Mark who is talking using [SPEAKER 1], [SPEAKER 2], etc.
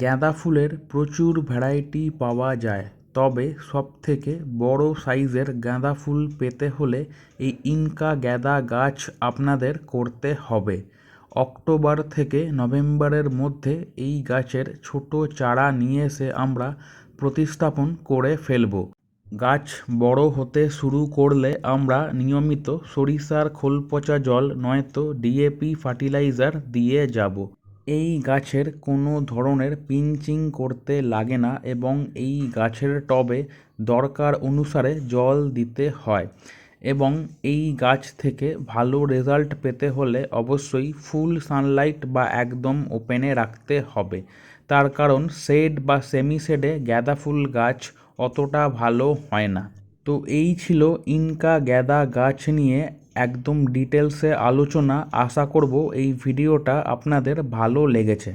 [SPEAKER 1] গাঁদা ফুলের প্রচুর ভ্যারাইটি পাওয়া যায়। তবে সবথেকে বড় সাইজের গাঁদা ফুল পেতে হলে এই ইনকা গাঁদা গাছ আপনাদের করতে হবে। অক্টোবর থেকে নভেম্বরের মধ্যে এই গাছের ছোট চারা নিয়ে এসে আমরা প্রতিস্থাপন করে ফেলব। গাছ বড় হতে শুরু করলে আমরা নিয়মিত সরিষার খোল পচা জল নয়তো ডিএপি ফার্টিলাইজার দিয়ে যাব। এই গাছের কোনো ধরনের পিঞ্চিং করতে লাগে না এবং এই গাছের টবে দরকার অনুসারে জল দিতে হয় এবং এই গাছ থেকে ভালো রেজাল্ট পেতে হলে অবশ্যই ফুল সানলাইট বা একদম ওপেনে রাখতে হবে। তার কারণ শেড বা সেমি শেডে গাঁদা ফুল গাছ অতটা ভালো হয় না। তো এই ছিল ইনকা গাঁদা গাছ নিয়ে একদম ডিটেলসে আলোচনা আশা করব এই ভিডিওটা আপনাদের ভালো লেগেছে।